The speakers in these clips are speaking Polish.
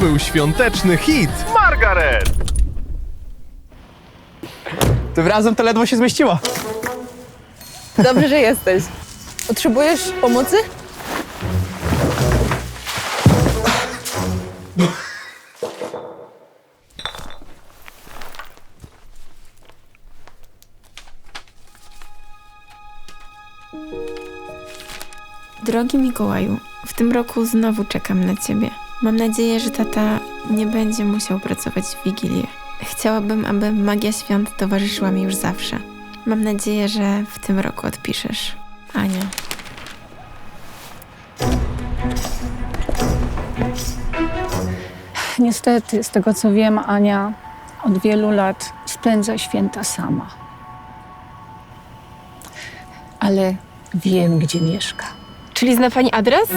był świąteczny hit Margaret! Tym razem to ledwo się zmieściło. Dobrze, że jesteś. Potrzebujesz pomocy? Drogi Mikołaju, w tym roku znowu czekam na ciebie. Mam nadzieję, że tata nie będzie musiał pracować w Wigilię. Chciałabym, aby magia świąt towarzyszyła mi już zawsze. Mam nadzieję, że w tym roku odpiszesz. Ania. Niestety, z tego co wiem, Ania od wielu lat spędza święta sama. Ale wiem, gdzie mieszka. Czyli zna pani adres?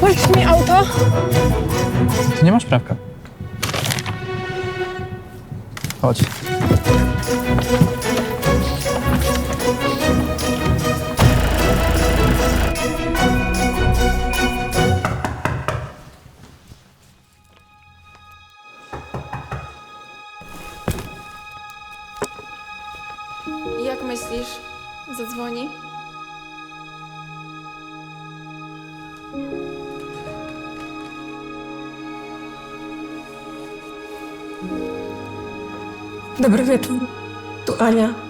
Puść mi auto. Ty nie masz prawka. Chodź. Jak myślisz? Zadzwoni? Dobry wieczór. Tu Ania.